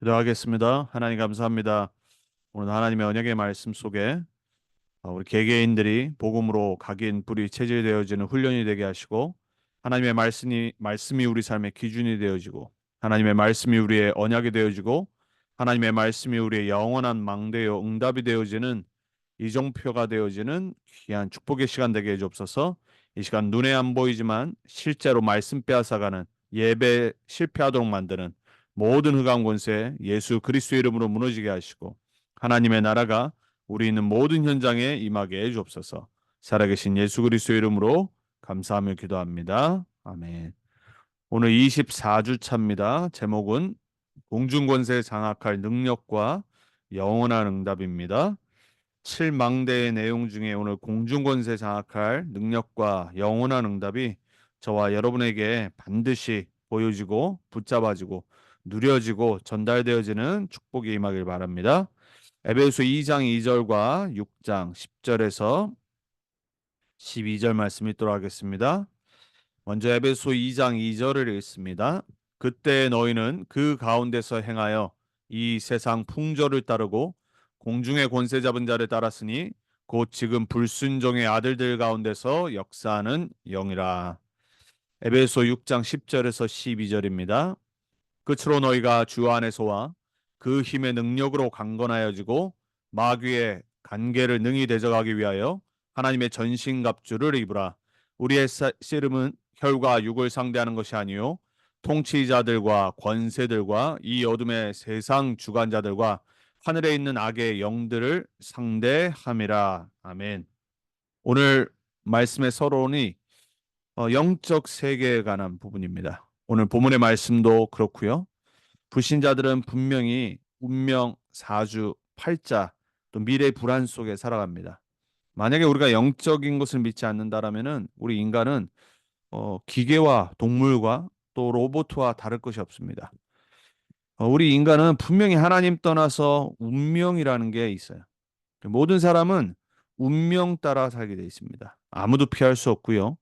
기도하겠습니다. 하나님 감사합니다. 오늘 하나님의 언약의 말씀 속에 어, 우리 개개인들이 복음으로 각인 뿌리 체질되어지는 훈련이 되게 하시고 하나님의 말씀이 말씀이 우리 삶의 기준이 되어지고 하나님의 말씀이 우리의 언약이 되어지고 하나님의 말씀이 우리의 영원한 망대요 응답이 되어지는 이종표가 되어지는 귀한 축복의 시간 되게 해주옵소서. 이 시간 눈에 안 보이지만 실제로 말씀 빼앗아가는 예배 실패하도록 만드는 모든 흑암 권세 예수 그리스도의 이름으로 무너지게 하시고 하나님의 나라가 우리 있는 모든 현장에 임하게 해 주옵소서. 살아계신 예수 그리스도의 이름으로 감사하며 기도합니다. 아멘. 오늘 24주 차입니다. 제목은 공중권세 장악할 능력과 영원한 응답입니다. 7망대의 내용 중에 오늘 공중권세 장악할 능력과 영원한 응답이 저와 여러분에게 반드시 보여지고 붙잡아지고 누려지고 전달되어지는 축복이 임하길 바랍니다. 에베소 2장 2절과 6장 10절에서 12절 말씀 읽도록 하겠습니다. 먼저 에베소 2장 2절을 읽습니다. 그때 너희는 그 가운데서 행하여 이 세상 풍조를 따르고 공중의 권세 잡은 자를 따랐으니 곧 지금 불순종의 아들들 가운데서 역사하는 영이라. 에베소 6장 10절에서 12절입니다. 끝으로 너희가 주 안에서와 그 힘의 능력으로 강건하여지고 마귀의 간계를 능히 대적하기 위하여 하나님의 전신갑주를 입으라. 우리의 씨름은 혈과 육을 상대하는 것이 아니요 통치자들과 권세들과 이 어둠의 세상 주관자들과 하늘에 있는 악의 영들을 상대함이라. 아멘. 오늘 말씀의 서론이 어, 영적 세계에 관한 부분입니다. 오늘 본문의 말씀도 그렇고요. 불신자들은 분명히 운명, 사주, 팔자, 또 미래 불안 속에 살아갑니다. 만약에 우리가 영적인 것을 믿지 않는다라면은 우리 인간은 어, 기계와 동물과 또 로봇과 다를 것이 없습니다. 어, 우리 인간은 분명히 하나님 떠나서 운명이라는 게 있어요. 모든 사람은 운명 따라 살게 돼 있습니다. 아무도 피할 수 없고요.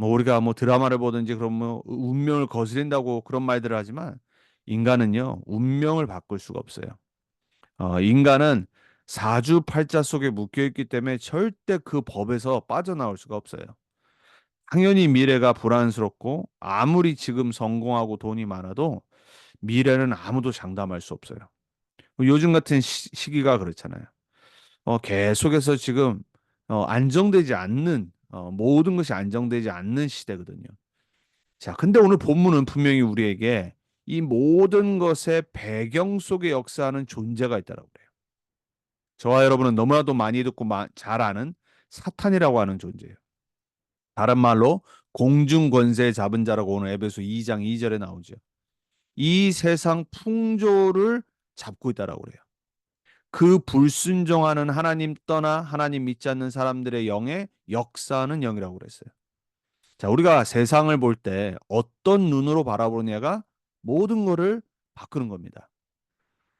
뭐 우리가 뭐 드라마를 보든지 그런 뭐 운명을 거스린다고 그런 말들을 하지만 인간은요 운명을 바꿀 수가 없어요. 어, 인간은 사주팔자 속에 묶여 있기 때문에 절대 그 법에서 빠져나올 수가 없어요. 당연히 미래가 불안스럽고 아무리 지금 성공하고 돈이 많아도 미래는 아무도 장담할 수 없어요. 요즘 같은 시, 기가 그렇잖아요. 어, 계속해서 지금 어, 안정되지 않는 어, 모든 것이 안정되지 않는 시대거든요. 자, 근데 오늘 본문은 분명히 우리에게 이 모든 것의 배경 속에 역사하는 존재가 있다라고 그래요. 저와 여러분은 너무나도 많이 듣고 잘 아는 사탄이라고 하는 존재예요. 다른 말로 공중 권세 잡은 자라고 오늘 에베소 2장 2절에 나오죠. 이 세상 풍조를 잡고 있다라고 그래요. 그 불순종하는 하나님 떠나 하나님 믿지 않는 사람들의 영에 역사하는 영이라고 그랬어요. 자, 우리가 세상을 볼 때 어떤 눈으로 바라보느냐가 모든 것을 바꾸는 겁니다.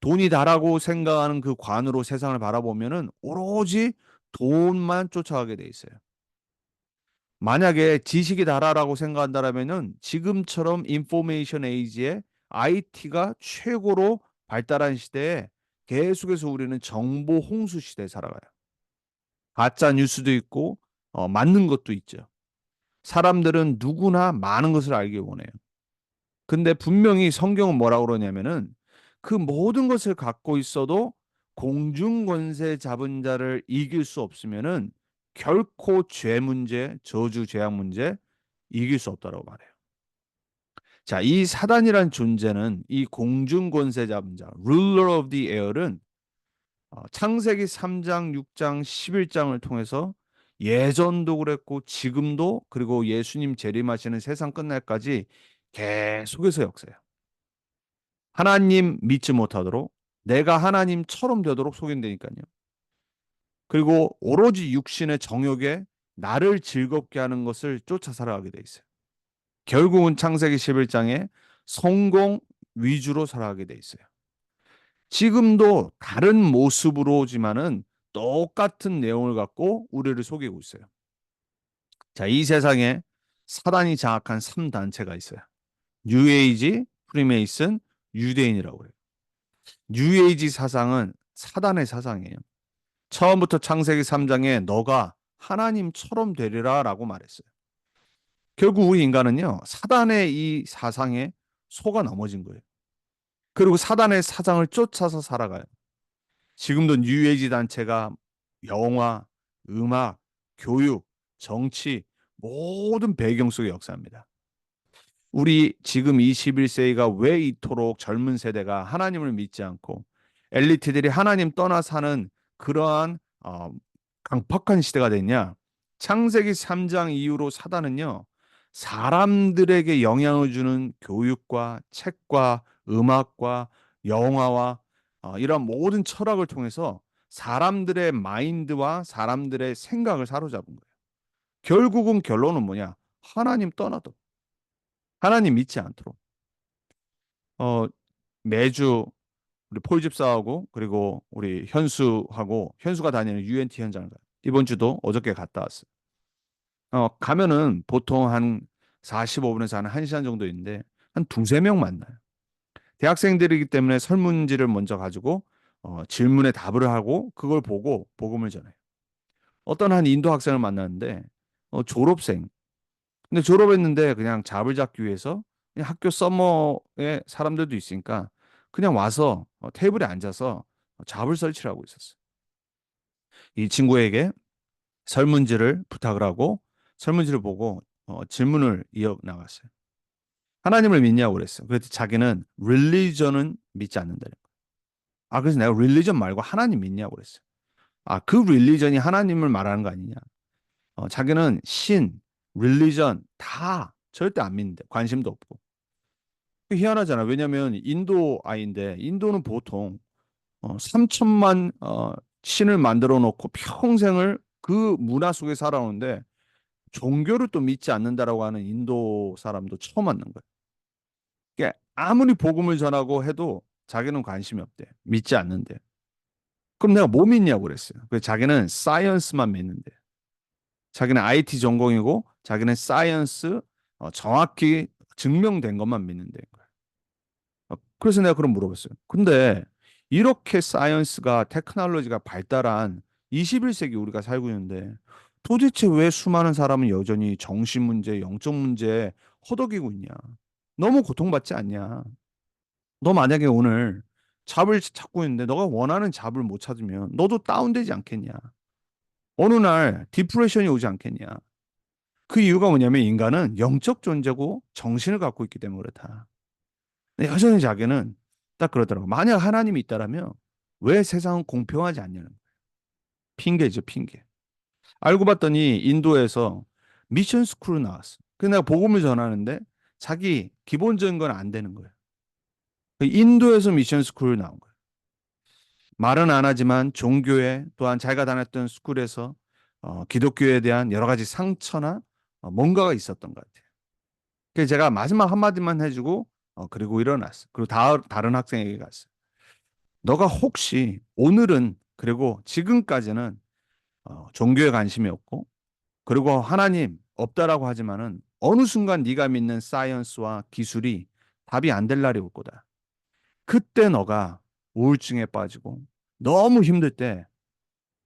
돈이 다라고 생각하는 그 관으로 세상을 바라보면은 오로지 돈만 쫓아가게 돼 있어요. 만약에 지식이 다라라고 생각한다라면은 지금처럼 인포메이션 에이지에 IT가 최고로 발달한 시대에 계속해서 우리는 정보 홍수 시대에 살아가요. 가짜 뉴스도 있고 어, 맞는 것도 있죠. 사람들은 누구나 많은 것을 알기 원해요. 근데 분명히 성경은 뭐라고 그러냐면은 그 모든 것을 갖고 있어도 공중 권세 잡은 자를 이길 수 없으면은 결코 죄 문제, 저주 재앙 문제 이길 수 없다라고 말해요. 자, 이 사단이란 존재는 이 공중 권세 잡은 자, ruler of the air은 어, 창세기 3장, 6장, 11장을 통해서 예전도 그랬고 지금도 그리고 예수님 재림하시는 세상 끝날까지 계속해서 역사해요. 하나님 믿지 못하도록 내가 하나님처럼 되도록 속인되니까요. 그리고 오로지 육신의 정욕에 나를 즐겁게 하는 것을 쫓아 살아가게 돼 있어요. 결국은 창세기 11장에 성공 위주로 살아가게 돼 있어요. 지금도 다른 모습으로지만은 똑같은 내용을 갖고 우리를 속이고 있어요. 자, 이 세상에 사단이 장악한 3단체가 있어요. 뉴에이지, 프리메이슨, 유대인이라고 해요. 뉴에이지 사상은 사단의 사상이에요. 처음부터 창세기 3장에 너가 하나님처럼 되리라 라고 말했어요. 결국 우리 인간은요, 사단의 이 사상에 속아 넘어진 거예요. 그리고 사단의 사상을 쫓아서 살아가요. 지금도 뉴에이지 단체가 영화, 음악, 교육, 정치 모든 배경 속에 역사합니다. 우리 지금 21세기가 왜 이토록 젊은 세대가 하나님을 믿지 않고 엘리트들이 하나님 떠나 사는 그러한 어, 강팍한 시대가 됐냐? 창세기 3장 이후로 사단은요. 사람들에게 영향을 주는 교육과 책과 음악과 영화와 어, 이런 모든 철학을 통해서 사람들의 마인드와 사람들의 생각을 사로잡은 거예요. 결국은 결론은 뭐냐? 하나님 떠나도 하나님 믿지 않도록. 어, 매주 우리 폴 집사하고 그리고 우리 현수하고 현수가 다니는 UNT 현장을. 이번 주도 어저께 갔다 왔어요. 어, 가면은 보통 한 45분에서 한 1시간 정도 있는데 한 두세 명 만나요. 대학생들이기 때문에 설문지를 먼저 가지고 어, 질문에 답을 하고 그걸 보고 복음을 전해요. 어떤 한 인도 학생을 만났는데 어, 졸업생. 근데 졸업했는데 그냥 잡을 잡기 위해서 학교 서머에 사람들도 있으니까 그냥 와서 어, 테이블에 앉아서 잡을 설치를 하고 있었어요. 이 친구에게 설문지를 부탁을 하고 설문지를 보고 어, 질문을 이어 나갔어요. 하나님을 믿냐고 그랬어요. 그랬더니 자기는 릴리전은 믿지 않는다는 거예요. 아 그래서 내가 릴리전 말고 하나님 믿냐고 그랬어요. 아그 릴리전이 하나님을 말하는 거 아니냐. 어, 자기는 신, 릴리전 다 절대 안 믿는데 관심도 없고. 희한하잖아. 왜냐면 인도 아이인데 인도는 보통 어, 3천만 어, 신을 만들어 놓고 평생을 그 문화 속에 살아오는데 종교를 또 믿지 않는다라고 하는 인도 사람도 처음 만난 거예요. 그러니까 아무리 복음을 전하고 해도 자기는 관심이 없대. 믿지 않는데. 그럼 내가 뭐 믿냐고 그랬어요. 그래서 자기는 사이언스만 믿는데. 자기는 IT 전공이고 자기는 사이언스 어, 정확히 증명된 것만 믿는데. 어, 그래서 내가 그럼 물어봤어요. 근데 이렇게 사이언스가 테크놀로지가 발달한 21세기 우리가 살고 있는데 도대체 왜 수많은 사람은 여전히 정신 문제, 영적 문제 허덕이고 있냐? 너무 고통받지 않냐? 너 만약에 오늘 잡을 찾고 있는데 너가 원하는 잡을 못 찾으면 너도 다운되지 않겠냐? 어느 날 디프레션이 오지 않겠냐? 그 이유가 뭐냐면 인간은 영적 존재고 정신을 갖고 있기 때문에 그렇다. 여전히 자기는 딱 그러더라고. 만약 하나님이 있다라면 왜 세상은 공평하지 않냐는 거예요. 핑계죠, 핑계. 알고 봤더니 인도에서 미션 스쿨을 나왔어. 그래서 내가 복음을 전하는데 자기 기본적인 건 안 되는 거예요. 인도에서 미션 스쿨을 나온 거예요. 말은 안 하지만 종교에 또한 자기가 다녔던 스쿨에서 어, 기독교에 대한 여러 가지 상처나 어, 뭔가가 있었던 것 같아요. 그래서 제가 마지막 한마디만 해주고 어, 그리고 일어났어. 그리고 다, 다른 학생에게 갔어. 너가 혹시 오늘은 그리고 지금까지는 어, 종교에 관심이 없고 그리고 하나님 없다라고 하지만은 어느 순간 네가 믿는 사이언스와 기술이 답이 안 될 날이 올 거다. 그때 너가 우울증에 빠지고 너무 힘들 때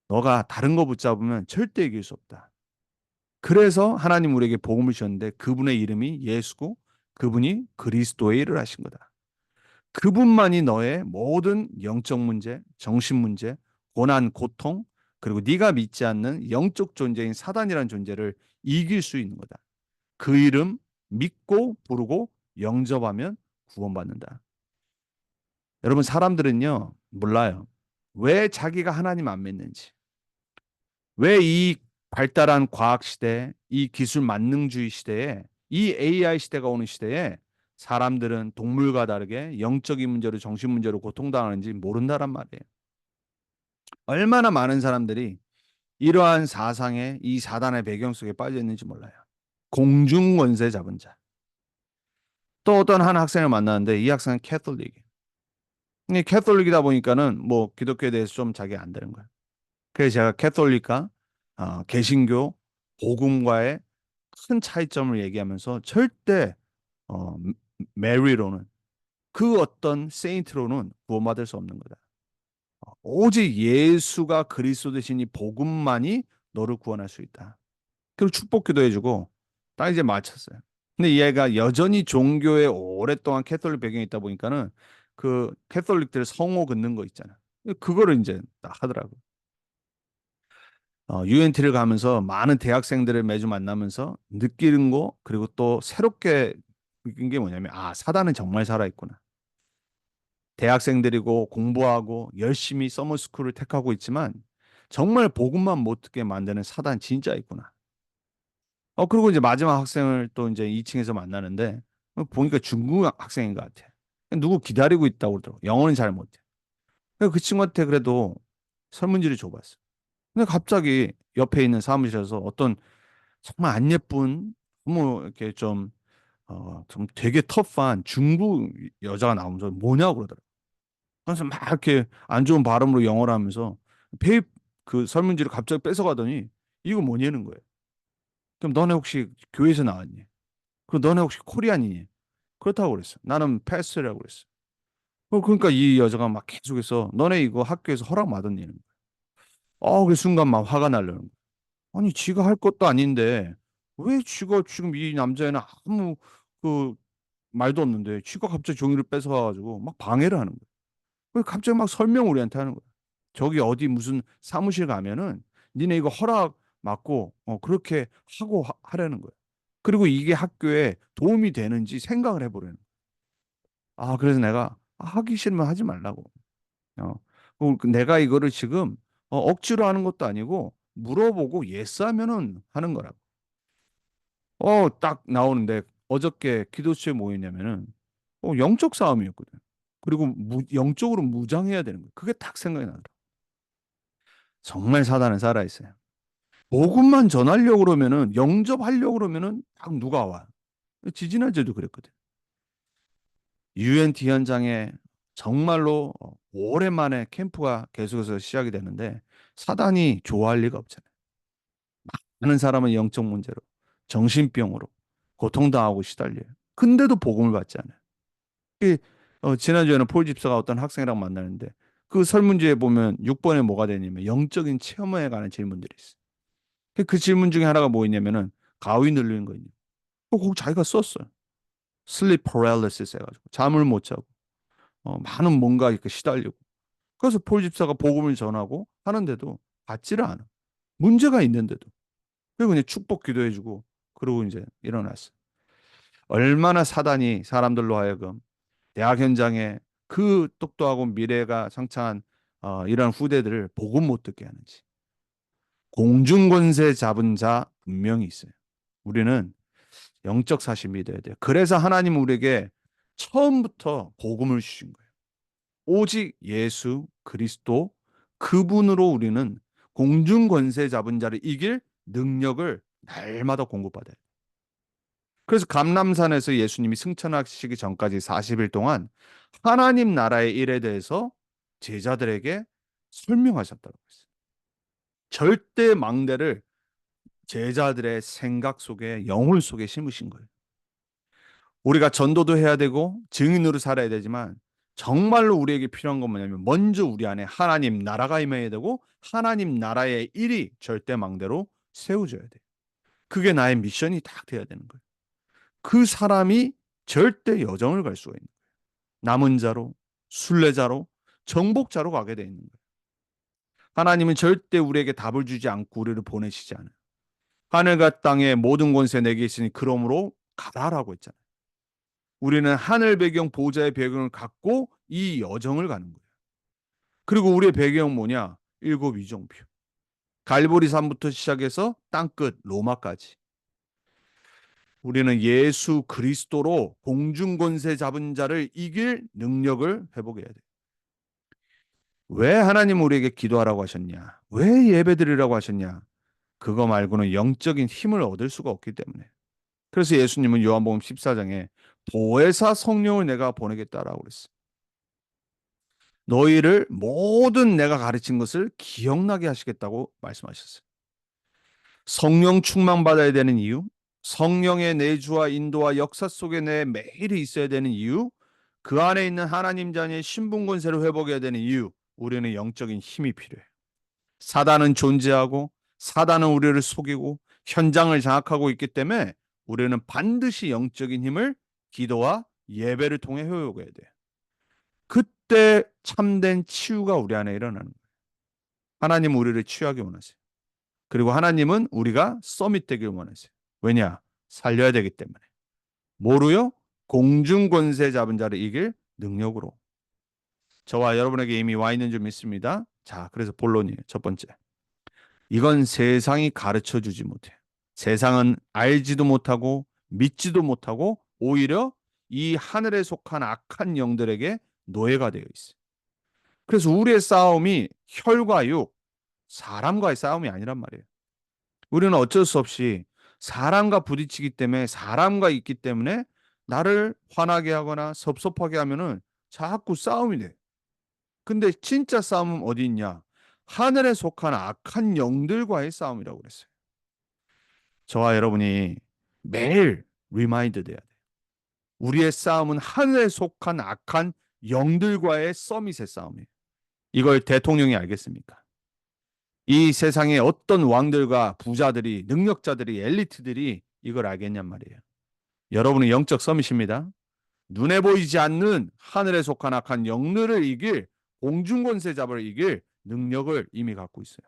너가 다른 거 붙잡으면 절대 이길 수 없다. 그래서 하나님 우리에게 복음을 주셨는데 그분의 이름이 예수고 그분이 그리스도의 일을 하신 거다. 그분만이 너의 모든 영적 문제, 정신 문제, 고난, 고통, 그리고 네가 믿지 않는 영적 존재인 사단이라는 존재를 이길 수 있는 거다. 그 이름 믿고 부르고 영접하면 구원받는다. 여러분 사람들은요 몰라요. 왜 자기가 하나님 안 믿는지. 왜 이 발달한 과학 시대, 이 기술 만능주의 시대에 이 AI 시대가 오는 시대에 사람들은 동물과 다르게 영적인 문제로 정신 문제로 고통당하는지 모른다란 말이에요. 얼마나 많은 사람들이 이러한 사상에 이 사단의 배경 속에 빠져 있는지 몰라요. 공중 권세 잡은 자. 또 어떤 한 학생을 만났는데 이 학생은 캐톨릭이에요. 캐톨릭이다 보니까는 뭐 기독교에 대해서 좀 자기 안 되는 거예요. 그래서 제가 캐톨릭과 어, 개신교 복음과의 큰 차이점을 얘기하면서 절대 어, 메리로는 그 어떤 세인트로는 구원받을 수 없는 거다. 어, 오직 예수가 그리스도 되신 이 복음만이 너를 구원할 수 있다. 그리고 축복 기도 해주고 딱 이제 마쳤어요. 근데 얘가 여전히 종교에 오랫동안 캐톨릭 배경이 있다 보니까는 그 캐톨릭들 성호 긋는 거 있잖아. 그거를 이제 딱 하더라고. 어, UNT를 가면서 많은 대학생들을 매주 만나면서 느끼는 거 그리고 또 새롭게 느낀 게 뭐냐면 아 사단은 정말 살아 있구나. 대학생들이고 공부하고 열심히 서머스쿨을 택하고 있지만 정말 복음만 못 듣게 만드는 사단 진짜 있구나. 어 그리고 이제 마지막 학생을 또 이제 2층에서 만나는데 보니까 중국 학생인 것 같아. 누구 기다리고 있다고 그러더라고. 영어는 잘 못해. 그 친구한테 그래도 설문지를 줘봤어. 근데 갑자기 옆에 있는 사무실에서 어떤 정말 안 예쁜 너무 이렇게 좀 어, 좀 되게 터프한 중국 여자가 나오면서 뭐냐고 그러더라고. 그래서 막 이렇게 안 좋은 발음으로 영어를 하면서 페이 그 설문지를 갑자기 뺏어가더니 이거 뭐냐는 거예요. 그럼 너네 혹시 교회에서 나왔니? 그럼 너네 혹시 코리안이니? 그렇다고 그랬어. 나는 패스라고 그랬어. 어, 그러니까 이 여자가 막 계속해서 너네 이거 학교에서 허락? 이런 거야. 어, 그 순간 막 화가 나려는 거야. 아니, 지가 할 것도 아닌데 왜 지가 지금 이 남자애는 아무 그 말도 없는데 지가 갑자기 종이를 뺏어가가지고 막 방해를 하는 거야. 왜 갑자기 막 설명 우리한테 하는 거야. 저기 어디 무슨 사무실 가면은 니네 이거 허락 맞고 어 그렇게 하고 하, 하려는 거예요. 그리고 이게 학교에 도움이 되는지 생각을 해보려는 거예요. 아 그래서 내가 아, 하기 싫으면 하지 말라고. 어그 내가 이거를 지금 어, 억지로 하는 것도 아니고 물어보고 예스하면은 하는 거라고. 어 딱 나오는데 어저께 기도처에 뭐였냐면은 어, 영적 싸움이었거든. 그리고 무, 영적으로 무장해야 되는 거예요. 그게 딱 생각이 나더라. 정말 사단은 살아 있어요. 복음만 전하려고 그러면은 영접하려고 그러면은 딱 누가 와. 지지난주에도 그랬거든. UNT 현장에 정말로 오랜만에 캠프가 계속해서 시작이 되는데 사단이 좋아할 리가 없잖아요. 많은 사람은 영적 문제로 정신병으로 고통당하고 시달려요. 근데도 복음을 받지 않아요. 어, 지난주에는 폴 집사가 어떤 학생이랑 만나는데 그 설문지에 보면 6번에 뭐가 되냐면 영적인 체험에 관한 질문들이 있어요. 그, 그 질문 중에 하나가 뭐였냐면은 가위 늘리는 거있냐 꼭 자기가 썼어요. 슬립 paralysis 해가지고 잠을 못 자고 어, 많은 뭔가 이렇게 시달리고 그래서 폴 집사가 복음을 전하고 하는데도 받지를 않아. 문제가 있는데도 그리고 그냥 축복 기도해주고 그러고 이제 일어났어. 얼마나 사단이 사람들로 하여금 대학 현장에 그 똑똑하고 미래가 창창한 어, 이런 후대들을 복음 못 듣게 하는지. 공중권세 잡은 자 분명히 있어요. 우리는 영적 사실 믿어야 돼요. 그래서 하나님 우리에게 처음부터 복음을 주신 거예요. 오직 예수 그리스도 그분으로 우리는 공중 권세 잡은 자를 이길 능력을 날마다 공급받아요. 그래서 감남산에서 예수님이 승천하시기 전까지 40일 동안 하나님 나라의 일에 대해서 제자들에게 설명하셨다고 했어요. 절대 망대를 제자들의 생각 속에 영혼 속에 심으신 거예요. 우리가 전도도 해야 되고 증인으로 살아야 되지만 정말로 우리에게 필요한 건 뭐냐면 먼저 우리 안에 하나님 나라가 임해야 되고 하나님 나라의 일이 절대 망대로 세워져야 돼. 그게 나의 미션이 딱 돼야 되는 거예요. 그 사람이 절대 여정을 갈 수가 있는 거예요. 남은 자로, 순례자로, 정복자로 가게 돼 있는 거예요. 하나님은 절대 우리에게 답을 주지 않고 우리를 보내시지 않아요. 하늘과 땅의 모든 권세 내게 있으니 그러므로 가라라고 했잖아요. 우리는 하늘 배경 보좌의 배경을 갖고 이 여정을 가는 거예요. 그리고 우리의 배경 뭐냐? 일곱 위정표. 갈보리 산부터 시작해서 땅끝 로마까지. 우리는 예수 그리스도로 공중 권세 잡은 자를 이길 능력을 회복해야 돼. 왜 하나님 우리에게 기도하라고 하셨냐? 왜 예배드리라고 하셨냐? 그거 말고는 영적인 힘을 얻을 수가 없기 때문에. 그래서 예수님은 요한복음 14장에 보혜사 성령을 내가 보내겠다라고 그랬어. 너희를 모든 내가 가르친 것을 기억나게 하시겠다고 말씀하셨어요. 성령 충만 받아야 되는 이유, 성령의 내주와 인도와 역사 속에 내 매일이 있어야 되는 이유, 그 안에 있는 하나님 자녀의 신분 권세를 회복해야 되는 이유, 우리는 영적인 힘이 필요해요. 사단은 존재하고 사단은 우리를 속이고 현장을 장악하고 있기 때문에 우리는 반드시 영적인 힘을 기도와 예배를 통해 회복해야 돼요. 그때 참된 치유가 우리 안에 일어나는 거예요. 하나님 우리를 치유하기 원하세요. 그리고 하나님은 우리가 서밋되길 원하세요. 왜냐? 살려야 되기 때문에. 뭐로요? 공중 권세 잡은 자를 이길 능력으로. 저와 여러분에게 이미 와 있는 줄 믿습니다. 자, 그래서 본론이에요. 첫 번째. 이건 세상이 가르쳐 주지 못해. 세상은 알지도 못하고 믿지도 못하고 오히려 이 하늘에 속한 악한 영들에게 노예가 되어 있어. 그래서 우리의 싸움이 혈과 육, 사람과의 싸움이 아니란 말이에요. 우리는 어쩔 수 없이 사람과 부딪히기 때문에 사람과 있기 때문에 나를 화나게 하거나 섭섭하게 하면은 자꾸 싸움이 돼. 근데 진짜 싸움은 어디 있냐? 하늘에 속한 악한 영들과의 싸움이라고 그랬어요. 저와 여러분이 매일 리마인드 돼야 돼. 우리의 싸움은 하늘에 속한 악한 영들과의 서밋의 싸움이에요. 이걸 대통령이 알겠습니까? 이 세상에 어떤 왕들과 부자들이, 능력자들이, 엘리트들이 이걸 알겠냔 말이에요. 여러분은 영적 서밋입니다. 눈에 보이지 않는 하늘에 속한 악한 영들을 이길 공중권세 잡을 이길 능력을 이미 갖고 있어요.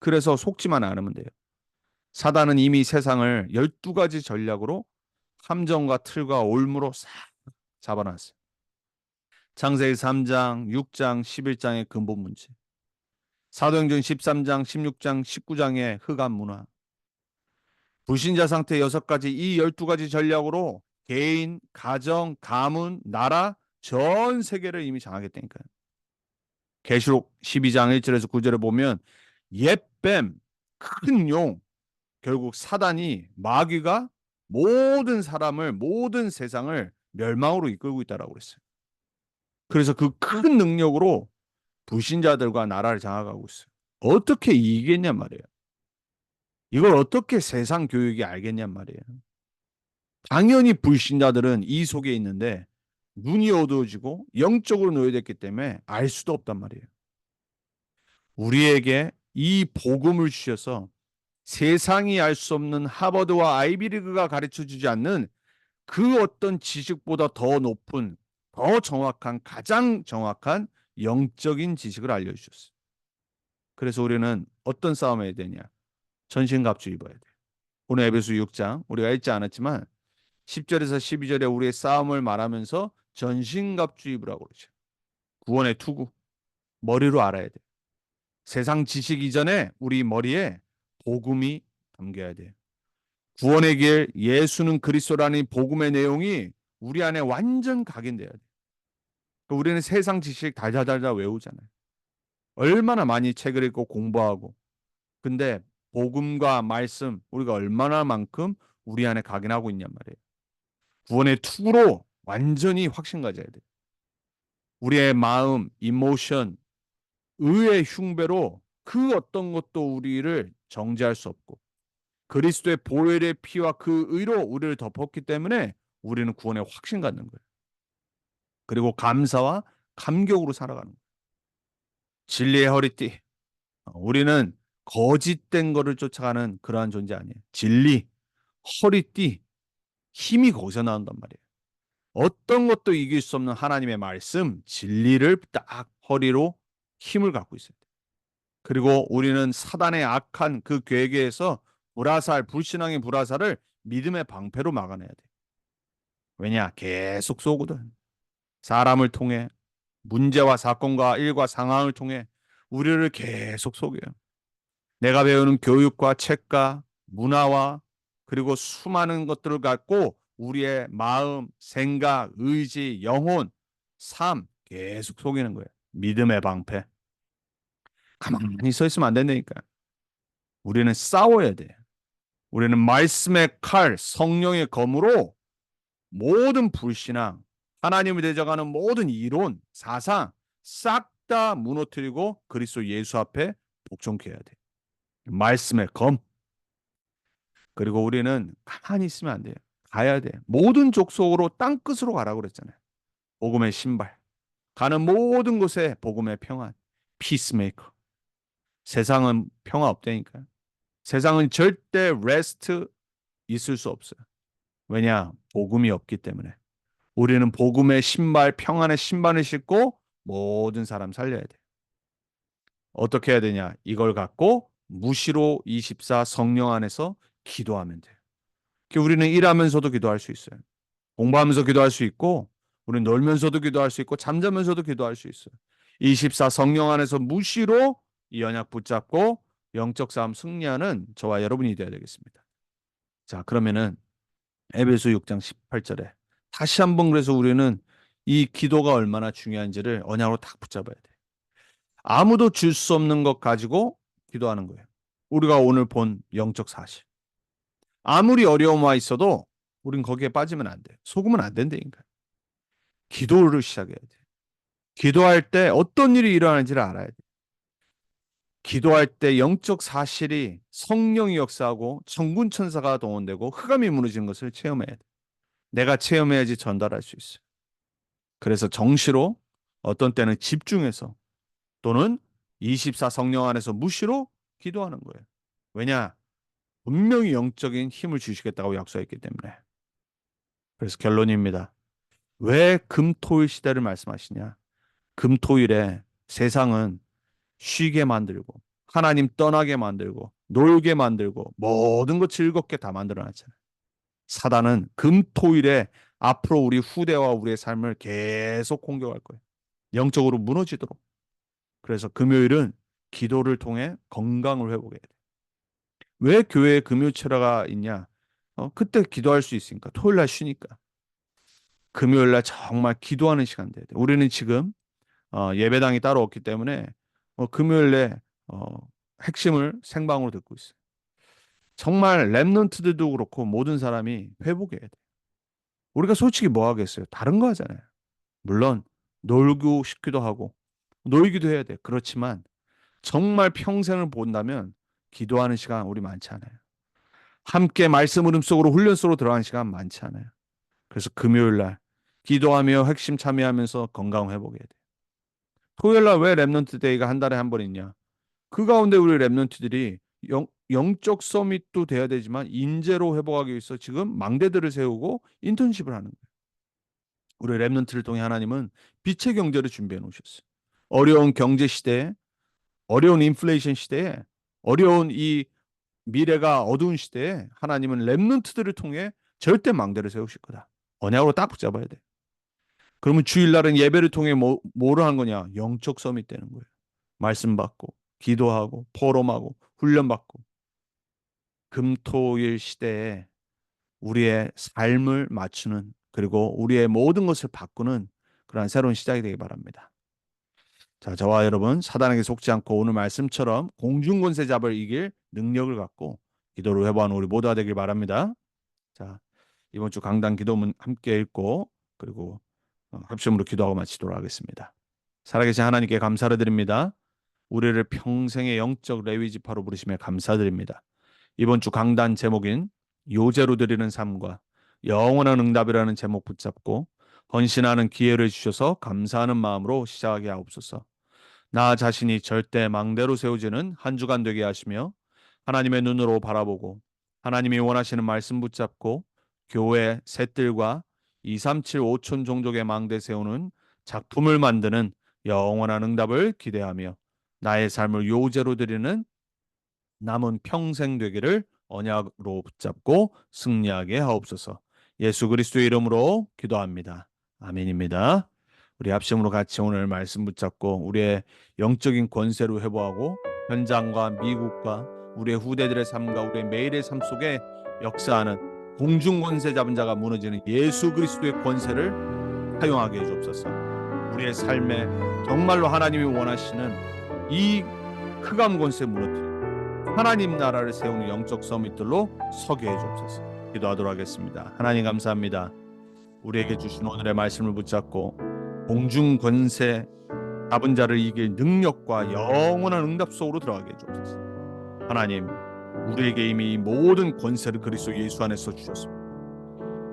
그래서 속지만 않으면 돼요. 사단은 이미 세상을 12가지 전략으로 함정과 틀과 올무로 싹 잡아놨어요. 창세기 3장, 6장, 11장의 근본 문제. 사도행전 13장, 16장, 19장의 흑암 문화. 불신자 상태 여섯 가지 이 12가지 전략으로 개인, 가정, 가문, 나라 전 세계를 이미 장악했다니까요. 계시록 12장 1절에서 9절에 보면 옛뱀, 큰 용, 결국 사단이 마귀가 모든 사람을 모든 세상을 멸망으로 이끌고 있다라고 그랬어요. 그래서 그 큰 능력으로 불신자들과 나라를 장악하고 있어요. 어떻게 이기겠냔 말이에요. 이걸 어떻게 세상 교육이 알겠냔 말이에요. 당연히 불신자들은 이 속에 있는데 눈이 어두워지고 영적으로 노예됐기 때문에 알 수도 없단 말이에요. 우리에게 이 복음을 주셔서 세상이 알 수 없는 하버드와 아이비리그가 가르쳐 주지 않는 그 어떤 지식보다 더 높은 더 정확한 가장 정확한 영적인 지식을 알려주셨어요. 그래서 우리는 어떤 싸움 해야 되냐? 전신갑주 입어야 돼. 오늘 에베소 6장 우리가 읽지 않았지만 10절에서 12절에 우리의 싸움을 말하면서 전신갑주 입으라고 그러죠. 구원의 투구 머리로 알아야 돼. 세상 지식 이전에 우리 머리에 복음이 담겨야 돼. 구원의 길 예수는 그리스도라는 복음의 내용이 우리 안에 완전 각인돼야 돼. 그러니까 우리는 세상 지식 달달달달 외우잖아요. 얼마나 많이 책을 읽고 공부하고 근데 복음과 말씀 우리가 얼마나 만큼 우리 안에 각인하고 있냔 말이에요. 구원의 투구로 완전히 확신 가져야 돼. 우리의 마음, 이모션, 의의 흉배로 그 어떤 것도 우리를 정죄할 수 없고 그리스도의 보혈의 피와 그 의로 우리를 덮었기 때문에 우리는 구원의 확신 갖는 거예요. 그리고 감사와 감격으로 살아가는 거예요. 진리의 허리띠. 우리는 거짓된 거를 쫓아가는 그러한 존재 아니에요. 진리, 허리띠, 힘이 거기서 나온단 말이에요. 어떤 것도 이길 수 없는 하나님의 말씀, 진리를 딱 허리로 힘을 갖고 있어야 돼. 그리고 우리는 사단의 악한 그 괴계에서 불화살, 불신앙의 불화살을 믿음의 방패로 막아내야 돼. 왜냐? 계속 쏘거든. 사람을 통해 문제와 사건과 일과 상황을 통해 우리를 계속 속여요. 내가 배우는 교육과 책과 문화와 그리고 수많은 것들을 갖고 우리의 마음, 생각, 의지, 영혼, 삶 계속 속이는 거예요. 믿음의 방패. 가만히 서 있으면 안 된다니까. 우리는 싸워야 돼. 우리는 말씀의 칼, 성령의 검으로 모든 불신앙, 하나님을 대적하는 모든 이론, 사상 싹 다 무너뜨리고 그리스도 예수 앞에 복종케 해야 돼. 말씀의 검. 그리고 우리는 가만히 있으면 안 돼요. 가야 돼. 모든 족속으로 땅 끝으로 가라고 그랬잖아요. 복음의 신발. 가는 모든 곳에 복음의 평안. 피스메이커. 세상은 평화 없다니까요. 세상은 절대 레스트 있을 수 없어요. 왜냐? 복음이 없기 때문에. 우리는 복음의 신발, 평안의 신발을 신고 모든 사람 살려야 돼. 어떻게 해야 되냐? 이걸 갖고 무시로 24 성령 안에서 기도하면 돼요. 우리는 일하면서도 기도할 수 있어요. 공부하면서 기도할 수 있고, 우리는 놀면서도 기도할 수 있고, 잠자면서도 기도할 수 있어요. 24 성령 안에서 무시로 이 언약 붙잡고 영적 싸움 승리하는 저와 여러분이 되어야 되겠습니다. 자, 그러면은 에베소 6장 18절에 다시 한번 그래서 우리는 이 기도가 얼마나 중요한지를 언약으로 딱 붙잡아야 돼. 아무도 줄 수 없는 것 가지고 기도하는 거예요. 우리가 오늘 본 영적 사실. 아무리 어려움 와 있어도 우린 거기에 빠지면 안 돼. 속으면 안 된다니까. 기도를 시작해야 돼. 기도할 때 어떤 일이 일어나는지를 알아야 돼. 기도할 때 영적 사실이 성령이 역사하고 천군 천사가 동원되고 흑암이 무너지는 것을 체험해야 돼. 내가 체험해야지 전달할 수 있어요. 그래서 정시로 어떤 때는 집중해서 또는 24 성령 안에서 무시로 기도하는 거예요. 왜냐? 분명히 영적인 힘을 주시겠다고 약속했기 때문에. 그래서 결론입니다. 왜 금토일 시대를 말씀하시냐? 금토일에 세상은 쉬게 만들고 하나님 떠나게 만들고 놀게 만들고 모든 것 즐겁게 다 만들어 놨잖아요. 사단은 금토일에 앞으로 우리 후대와 우리의 삶을 계속 공격할 거예요. 영적으로 무너지도록. 그래서 금요일은 기도를 통해 건강을 회복해야 돼. 왜 교회에 금요 철화가 있냐? 어, 그때 기도할 수 있으니까 토요일 날 쉬니까. 금요일 날 정말 기도하는 시간 돼야 돼. 우리는 지금 어, 예배당이 따로 없기 때문에 어, 금요일에 어, 핵심을 생방으로 듣고 있어요. 정말 랩런트들도 그렇고 모든 사람이 회복해야 돼. 우리가 솔직히 뭐 하겠어요? 다른 거 하잖아요. 물론 놀고 싶기도 하고 놀기도 해야 돼. 그렇지만 정말 평생을 본다면 기도하는 시간 우리 많지 않아요. 함께 말씀 흐름 속으로 훈련 속으로 들어가는 시간 많지 않아요. 그래서 금요일 날 기도하며 핵심 참여하면서 건강 회복해야 돼. 토요일 날 왜 랩넌트 데이가 한 달에 한 번 있냐? 그 가운데 우리 랩넌트들이 영, 영적 서밋도 돼야 되지만 인재로 회복하기 위해서 지금 망대들을 세우고 인턴십을 하는 거예요. 우리 랩넌트를 통해 하나님은 빛의 경제를 준비해 놓으셨어요. 어려운 경제 시대에 어려운 인플레이션 시대에 어려운 이 미래가 어두운 시대에 하나님은 랩넌트들을 통해 절대 망대를 세우실 거다. 언약으로 딱 붙잡아야 돼. 그러면 주일날은 예배를 통해 뭐, 뭐를 한 거냐? 영적 서밋 되는 거예요. 말씀 받고, 기도하고, 포럼하고, 훈련받고. 금토일 시대에 우리의 삶을 맞추는 그리고 우리의 모든 것을 바꾸는 그러한 새로운 시작이 되기 바랍니다. 자, 저와 여러분 사단에게 속지 않고 오늘 말씀처럼 공중 권세 잡을 이길 능력을 갖고 기도를 회복하는 우리 모두가 되길 바랍니다. 자, 이번 주 강단 기도문 함께 읽고 그리고 어, 합심으로 기도하고 마치도록 하겠습니다. 살아계신 하나님께 감사를 드립니다. 우리를 평생의 영적 레위 지파로 부르심에 감사드립니다. 이번 주 강단 제목인 요제로 드리는 삶과 영원한 응답이라는 제목 붙잡고 헌신하는 기회를 주셔서 감사하는 마음으로 시작하게 하옵소서. 나 자신이 절대 망대로 세우지는 한 주간 되게 하시며 하나님의 눈으로 바라보고 하나님이 원하시는 말씀 붙잡고 교회 셋들과 237 5촌 종족의 망대 세우는 작품을 만드는 영원한 응답을 기대하며 나의 삶을 요제로 드리는 남은 평생 되기를 언약으로 붙잡고 승리하게 하옵소서. 예수 그리스도의 이름으로 기도합니다. 아멘입니다. 우리 합심으로 같이 오늘 말씀 붙잡고 우리의 영적인 권세로 회복하고 현장과 미국과 우리의 후대들의 삶과 우리의 매일의 삶 속에 역사하는 공중 권세 잡은 자가 무너지는 예수 그리스도의 권세를 사용하게 해주옵소서. 우리의 삶에 정말로 하나님이 원하시는 이 흑암 권세 무너뜨리 하나님 나라를 세우는 영적 서밋들로 서게 해주옵소서. 기도하도록 하겠습니다. 하나님 감사합니다. 우리에게 주신 오늘의 말씀을 붙잡고 공중 권세 잡은 자를 이길 능력과 영원한 응답 속으로 들어가게 해주옵소서. 하나님, 우리에게 이미 모든 권세를 그리스도 예수 안에서 주셨습니다.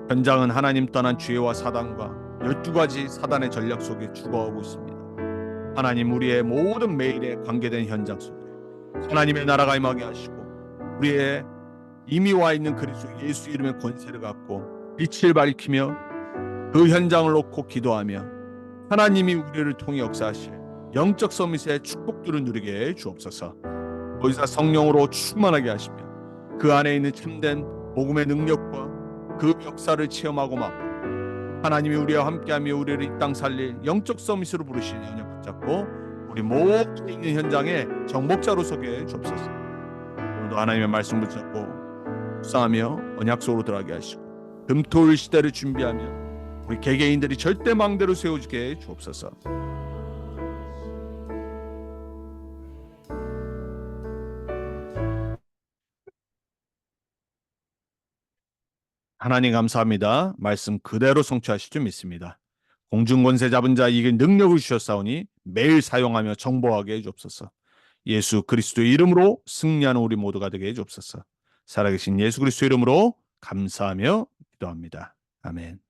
현장은 하나님 떠난 죄와 사단과 열두 가지 사단의 전략 속에 죽어가고 있습니다. 하나님 우리의 모든 매일에 관계된 현장 속에 하나님의 나라가 임하게 하시고 우리의 이미 와 있는 그리스도 예수 이름의 권세를 갖고 빛을 밝히며 그 현장을 놓고 기도하며 하나님이 우리를 통해 역사하실 영적 서밋의 축복들을 누리게 해 주옵소서. 보이사 성령으로 충만하게 하시며 그 안에 있는 참된 복음의 능력과 그 역사를 체험하고 맛보 하나님이 우리와 함께하며 우리를 이 땅 살릴 영적 서밋으로 부르시니 언약 붙잡고 우리 모든 있는 현장에 정복자로 서게 주옵소서. 오늘도 하나님의 말씀 붙잡고 싸하며 언약 속으로 들어가게 하시고 금토일 시대를 준비하며 우리 개개인들이 절대 망대로 세워지게 주옵소서. 하나님 감사합니다. 말씀 그대로 성취하실 줄 믿습니다. 공중권세 잡은 자 이게 능력을 주셨사오니 매일 사용하며 정보하게 해주옵소서. 예수 그리스도의 이름으로 승리하는 우리 모두가 되게 해주옵소서. 살아계신 예수 그리스도 이름으로 감사하며 기도합니다. 아멘.